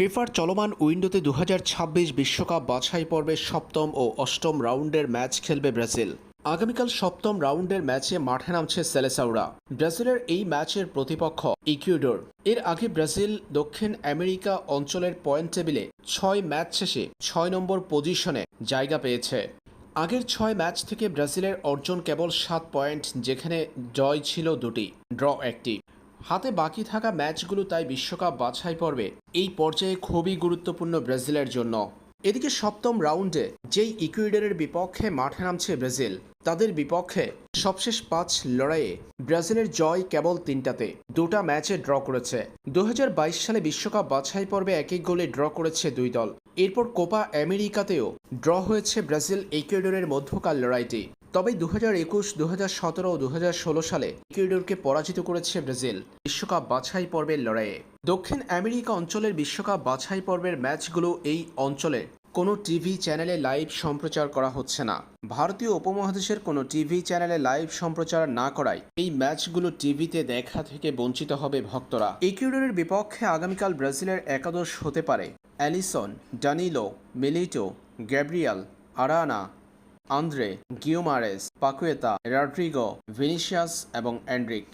ফিফার চলমান উইন্ডোতে দু বিশ্বকাপ বাছাই পর্বের সপ্তম ও অষ্টম রাউন্ডের ম্যাচ খেলবে ব্রাজিল। আগামীকাল সপ্তম রাউন্ডের ম্যাচে মাঠে নামছে সেলেসাউরা। ব্রাজিলের এই ম্যাচের প্রতিপক্ষ ইকুয়েডর। এর আগে ব্রাজিল দক্ষিণ আমেরিকা অঞ্চলের পয়েন্ট টেবিলে ছয় ম্যাচ শেষে ছয় নম্বর পজিশনে জায়গা পেয়েছে। আগের ছয় ম্যাচ থেকে ব্রাজিলের অর্জন কেবল সাত পয়েন্ট, যেখানে জয় ছিল দুটি, ড্র একটি। হাতে বাকি থাকা ম্যাচগুলো তাই বিশ্বকাপ বাছাই পর্বে। এই পর্যায়ে খুবই গুরুত্বপূর্ণ ব্রাজিলের জন্য। এদিকে সপ্তম রাউন্ডে যেই ইকুয়েডরের বিপক্ষে মাঠে নামছে ব্রাজিল, তাদের বিপক্ষে সবশেষ পাঁচ লড়াইয়ে ব্রাজিলের জয় কেবল তিনটাতে। দুটা ম্যাচে ড্র করেছে। দু হাজার বাইশ সালে বিশ্বকাপ বাছাই পর্বে এক এক গোলে ড্র করেছে দুই দল। এরপর কোপা আমেরিকাতেও ড্র হয়েছে ব্রাজিল ইকুয়েডরের মধ্যকার লড়াইটি। তবে দু হাজার একুশ দু হাজার সতেরো দু হাজার ষোলো সালে ইকুয়েডরকে পরাজিত করেছে ব্রাজিল বিশ্বকাপ বাছাই পর্বের লড়াইয়ে। দক্ষিণ আমেরিকা অঞ্চলের বিশ্বকাপ বাছাই পর্বের ম্যাচগুলো এই অঞ্চলে কোনো টিভি চ্যানেলে লাইভ সম্প্রচার করা হচ্ছে না। ভারতীয় উপমহাদেশের কোনো টিভি চ্যানেলে লাইভ সম্প্রচার না করায় এই ম্যাচগুলো টিভিতে দেখা থেকে বঞ্চিত হবে ভক্তরা। ইকুয়েডরের বিপক্ষে আগামীকাল ব্রাজিলের একাদশ হতে পারে। Alisson, Danilo, Militao, Gabriel, Arana Andre Guimaraes Paqueta Rodrigo Vinicius এবং অ্যান্ড্রিক